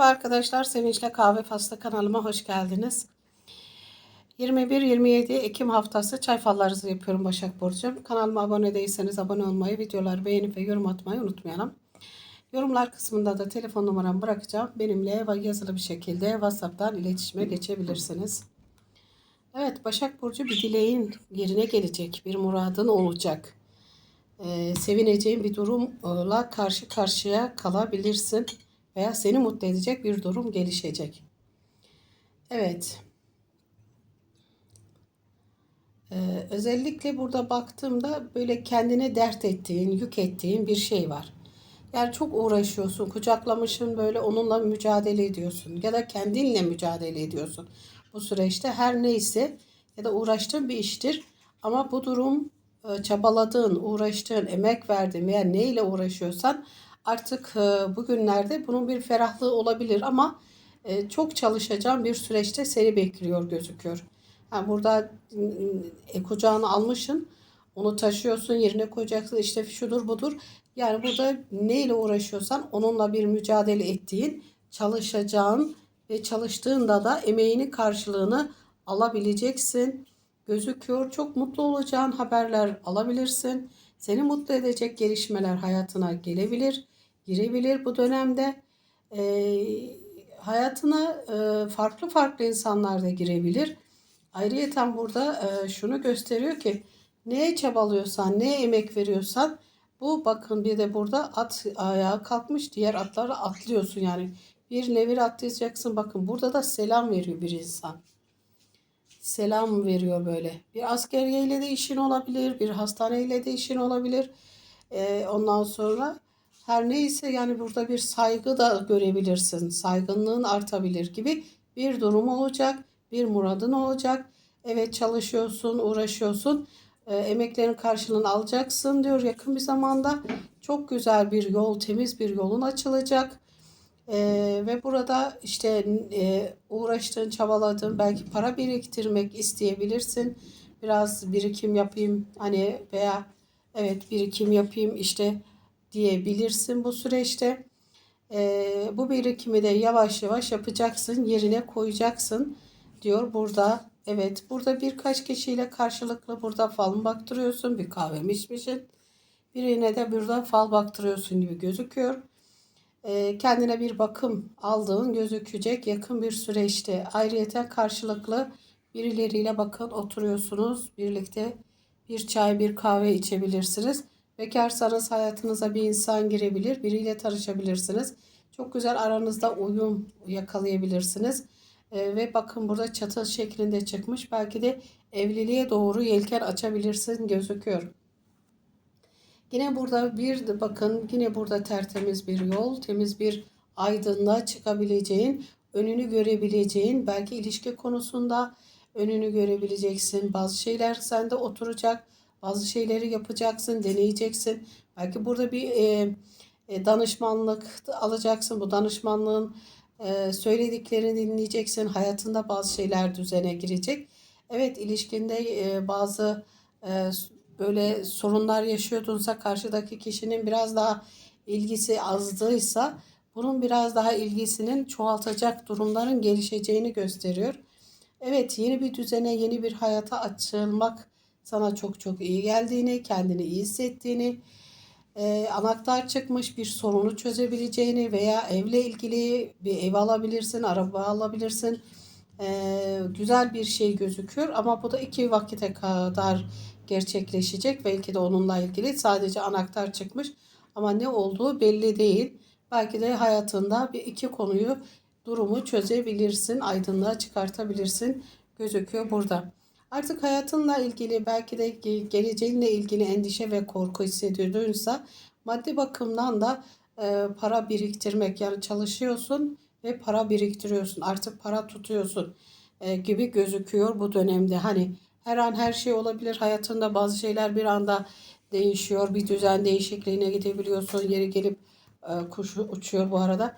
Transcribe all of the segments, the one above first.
Merhaba arkadaşlar, Sevinçle Kahve Faslı kanalıma hoş geldiniz. 21-27 Ekim haftası çay fallarınızı yapıyorum Başak Burcu'm. Kanalıma abone değilseniz abone olmayı, videoları beğenip ve yorum atmayı unutmayalım. Yorumlar kısmında da telefon numaramı bırakacağım. Benimle yazılı bir şekilde WhatsApp'tan iletişime geçebilirsiniz. Evet, Başak Burcu bir dileğin yerine gelecek, bir muradın olacak. Ee, sevineceğin bir durumla karşı karşıya kalabilirsin veya seni mutlu edecek bir durum gelişecek. Evet. Ee, özellikle burada baktığımda böyle kendine dert ettiğin, yük ettiğin bir şey var. Yani çok uğraşıyorsun, kucaklamışsın böyle onunla mücadele ediyorsun ya da kendinle mücadele ediyorsun. Bu süreçte her neyse ya da uğraştığın bir iştir. Ama bu durum e, çabaladığın, uğraştığın, emek verdiğin veya neyle uğraşıyorsan artık e, bugünlerde bunun bir ferahlığı olabilir ama e, çok çalışacağın bir süreçte seni bekliyor gözüküyor. Yani burada e, kucağına almışsın, onu taşıyorsun, yerine koyacaksın, işte şudur budur. Yani burada neyle uğraşıyorsan onunla bir mücadele ettiğin, çalışacağın ve çalıştığında da emeğinin karşılığını alabileceksin. Gözüküyor. Çok mutlu olacağın haberler alabilirsin. Seni mutlu edecek gelişmeler hayatına gelebilir, girebilir bu dönemde. E, hayatına e, farklı farklı insanlar da girebilir. Ayrıyeten burada e, şunu gösteriyor ki neye çabalıyorsan, neye emek veriyorsan bu bakın bir de burada at ayağa kalkmış diğer atlara atlıyorsun yani. Bir nevir atlayacaksın bakın burada da selam veriyor bir insan selam veriyor böyle. Bir askeriyeyle de işin olabilir, bir hastaneyle de işin olabilir. Ee, ondan sonra her neyse yani burada bir saygı da görebilirsin. Saygınlığın artabilir gibi bir durum olacak, bir muradın olacak. Evet çalışıyorsun, uğraşıyorsun. E, emeklerin karşılığını alacaksın diyor yakın bir zamanda. Çok güzel bir yol, temiz bir yolun açılacak. Ee, ve burada işte e, uğraştığın, çabaladığın belki para biriktirmek isteyebilirsin. Biraz birikim yapayım hani veya evet birikim yapayım işte diyebilirsin bu süreçte. Ee, bu birikimi de yavaş yavaş yapacaksın, yerine koyacaksın diyor burada. Evet burada birkaç kişiyle karşılıklı burada fal baktırıyorsun. Bir kahve mi içmişsin? Birine de burada fal baktırıyorsun gibi gözüküyor. Ee, kendine bir bakım aldığın gözükecek yakın bir süreçte. Ayrıca karşılıklı birileriyle bakın oturuyorsunuz. Birlikte bir çay bir kahve içebilirsiniz. Bekarsanız hayatınıza bir insan girebilir. Biriyle tanışabilirsiniz. Çok güzel aranızda uyum yakalayabilirsiniz. Ee, ve bakın burada çatı şeklinde çıkmış. Belki de evliliğe doğru yelken açabilirsin gözüküyor. Yine burada bir bakın yine burada tertemiz bir yol, temiz bir aydınlığa çıkabileceğin, önünü görebileceğin, belki ilişki konusunda önünü görebileceksin. Bazı şeyler sende oturacak, bazı şeyleri yapacaksın, deneyeceksin. Belki burada bir e, e, danışmanlık alacaksın. Bu danışmanlığın e, söylediklerini dinleyeceksin. Hayatında bazı şeyler düzene girecek. Evet ilişkinde e, bazı e, böyle sorunlar yaşıyordunsa karşıdaki kişinin biraz daha ilgisi azdıysa bunun biraz daha ilgisinin çoğaltacak durumların gelişeceğini gösteriyor. Evet yeni bir düzene, yeni bir hayata açılmak sana çok çok iyi geldiğini, kendini iyi hissettiğini, e, anahtar çıkmış bir sorunu çözebileceğini veya evle ilgili bir ev alabilirsin, araba alabilirsin. E, güzel bir şey gözüküyor ama bu da iki vakite kadar gerçekleşecek. Belki de onunla ilgili sadece anahtar çıkmış ama ne olduğu belli değil. Belki de hayatında bir iki konuyu durumu çözebilirsin, aydınlığa çıkartabilirsin gözüküyor burada. Artık hayatınla ilgili belki de geleceğinle ilgili endişe ve korku hissediyordunsa maddi bakımdan da e, para biriktirmek yani çalışıyorsun ve para biriktiriyorsun. Artık para tutuyorsun e, gibi gözüküyor bu dönemde. Hani her an her şey olabilir. Hayatında bazı şeyler bir anda değişiyor. Bir düzen değişikliğine gidebiliyorsun. Yeri gelip e, kuş uçuyor bu arada.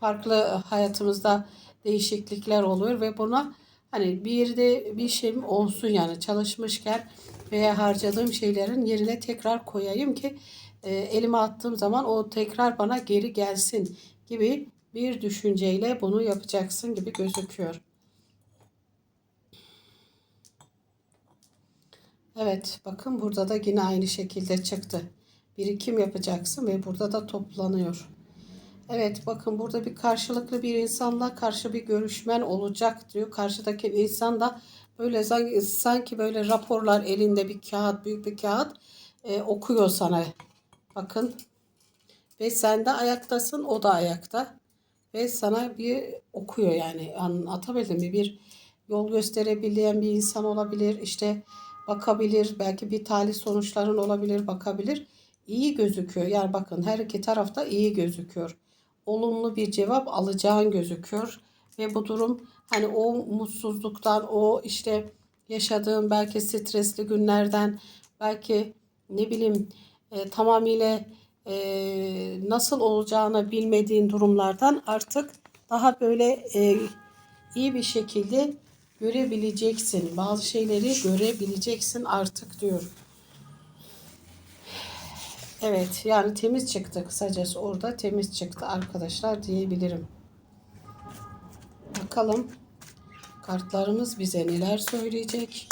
Farklı hayatımızda değişiklikler oluyor ve buna hani bir de bir şeyim olsun yani çalışmışken veya harcadığım şeylerin yerine tekrar koyayım ki e, elime attığım zaman o tekrar bana geri gelsin gibi bir düşünceyle bunu yapacaksın gibi gözüküyor. Evet, bakın burada da yine aynı şekilde çıktı. Birikim yapacaksın ve burada da toplanıyor. Evet, bakın burada bir karşılıklı bir insanla karşı bir görüşmen olacak diyor. Karşıdaki insan da böyle sanki, böyle raporlar elinde bir kağıt, büyük bir kağıt e, okuyor sana. Bakın. Ve sen de ayaktasın, o da ayakta. Ve sana bir okuyor yani. Anlatabildim mi? Bir yol gösterebilen bir insan olabilir. İşte bakabilir. Belki bir talih sonuçların olabilir, bakabilir. İyi gözüküyor. Yani bakın her iki tarafta iyi gözüküyor. Olumlu bir cevap alacağın gözüküyor. Ve bu durum hani o mutsuzluktan, o işte yaşadığın belki stresli günlerden, belki ne bileyim e, tamamıyla e, nasıl olacağını bilmediğin durumlardan artık daha böyle e, iyi bir şekilde görebileceksin. Bazı şeyleri görebileceksin artık diyor. Evet yani temiz çıktı kısacası orada temiz çıktı arkadaşlar diyebilirim. Bakalım kartlarımız bize neler söyleyecek.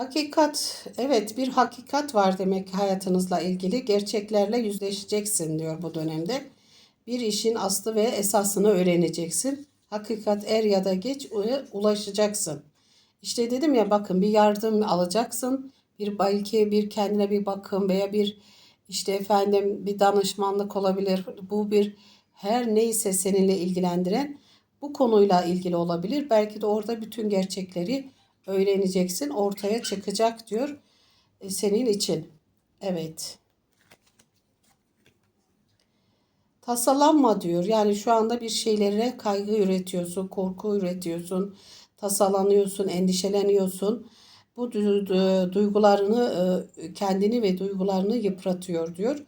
Hakikat, evet bir hakikat var demek hayatınızla ilgili. Gerçeklerle yüzleşeceksin diyor bu dönemde. Bir işin aslı ve esasını öğreneceksin. Hakikat er ya da geç ulaşacaksın. İşte dedim ya bakın bir yardım alacaksın. Bir belki bir kendine bir bakım veya bir işte efendim bir danışmanlık olabilir. Bu bir her neyse seninle ilgilendiren bu konuyla ilgili olabilir. Belki de orada bütün gerçekleri öğreneceksin. Ortaya çıkacak diyor e, senin için. Evet. Tasalanma diyor. Yani şu anda bir şeylere kaygı üretiyorsun, korku üretiyorsun, tasalanıyorsun, endişeleniyorsun. Bu duygularını, e, kendini ve duygularını yıpratıyor diyor.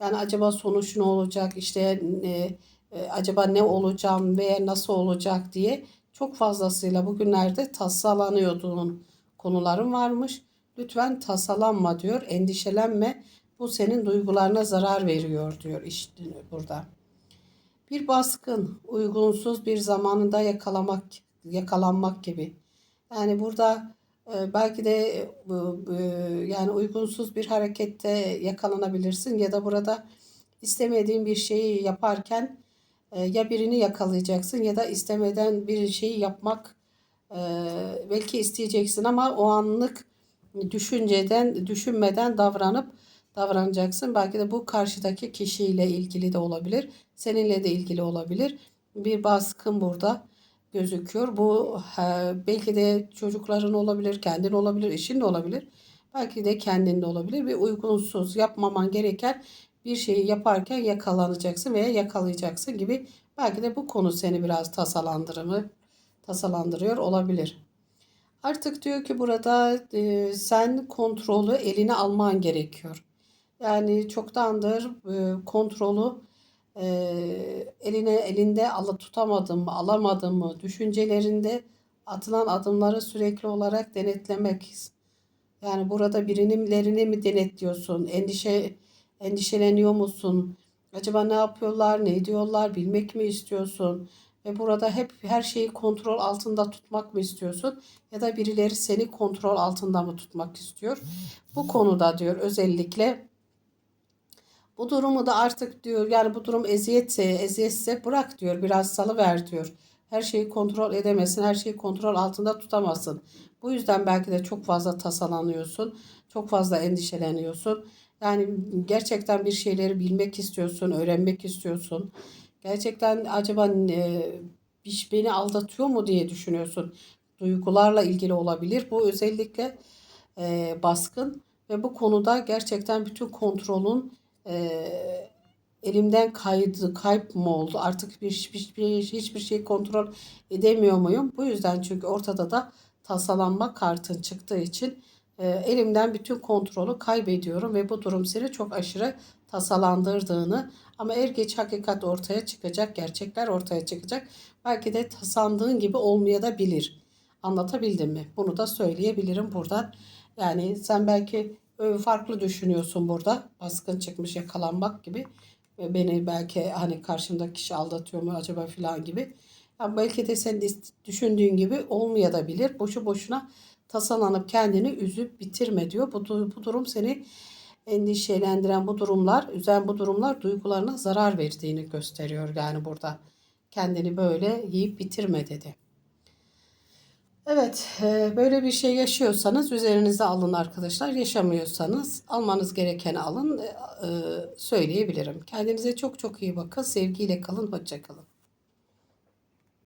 Yani acaba sonuç ne olacak, işte e, acaba ne olacağım veya nasıl olacak diye çok fazlasıyla bugünlerde tasalanıyordun konuların varmış. Lütfen tasalanma diyor, endişelenme. Bu senin duygularına zarar veriyor diyor işte burada. Bir baskın, uygunsuz bir zamanında yakalamak, yakalanmak gibi. Yani burada e, belki de e, yani uygunsuz bir harekette yakalanabilirsin ya da burada istemediğin bir şeyi yaparken e, ya birini yakalayacaksın ya da istemeden bir şeyi yapmak e, belki isteyeceksin ama o anlık düşünceden düşünmeden davranıp davranacaksın. Belki de bu karşıdaki kişiyle ilgili de olabilir. Seninle de ilgili olabilir. Bir baskın burada gözüküyor. Bu belki de çocukların olabilir, kendin olabilir, eşin de olabilir. Belki de kendinde olabilir. Bir uygunsuz yapmaman gereken bir şeyi yaparken yakalanacaksın veya yakalayacaksın gibi belki de bu konu seni biraz tasalandırımı tasalandırıyor olabilir. Artık diyor ki burada e, sen kontrolü eline alman gerekiyor. Yani çoktandır e, kontrolü e, eline elinde ala tutamadın mı, alamadın mı, düşüncelerinde atılan adımları sürekli olarak denetlemek. Yani burada birimlerini mi denetliyorsun? Endişe Endişeleniyor musun? Acaba ne yapıyorlar, ne ediyorlar bilmek mi istiyorsun? Ve burada hep her şeyi kontrol altında tutmak mı istiyorsun? Ya da birileri seni kontrol altında mı tutmak istiyor? Bu konuda diyor özellikle bu durumu da artık diyor yani bu durum eziyetse, eziyetse bırak diyor. Biraz salıver diyor. Her şeyi kontrol edemesin, her şeyi kontrol altında tutamazsın. Bu yüzden belki de çok fazla tasalanıyorsun, çok fazla endişeleniyorsun. Yani gerçekten bir şeyleri bilmek istiyorsun, öğrenmek istiyorsun. Gerçekten acaba e, beni aldatıyor mu diye düşünüyorsun. Duygularla ilgili olabilir. Bu özellikle e, baskın ve bu konuda gerçekten bütün kontrolün e, elimden kaydı, kayıp mı oldu? Artık bir, hiçbir, hiçbir şey kontrol edemiyor muyum? Bu yüzden çünkü ortada da tasalanma kartın çıktığı için e, elimden bütün kontrolü kaybediyorum ve bu durum seni çok aşırı tasalandırdığını ama er geç hakikat ortaya çıkacak, gerçekler ortaya çıkacak. Belki de tasandığın gibi olmaya da bilir. Anlatabildim mi? Bunu da söyleyebilirim buradan. Yani sen belki e, farklı düşünüyorsun burada. Baskın çıkmış yakalanmak gibi. Ve Beni belki hani karşımdaki kişi aldatıyor mu acaba filan gibi. Ya belki de ist- düşündüğün gibi olmayabilir. Boşu boşuna tasalanıp kendini üzüp bitirme diyor. Bu, bu durum seni endişelendiren bu durumlar, üzen bu durumlar duygularına zarar verdiğini gösteriyor yani burada. Kendini böyle yiyip bitirme dedi. Evet, e, böyle bir şey yaşıyorsanız üzerinize alın arkadaşlar. Yaşamıyorsanız almanız gerekeni alın, e, e, söyleyebilirim. Kendinize çok çok iyi bakın. Sevgiyle kalın, hoşça kalın.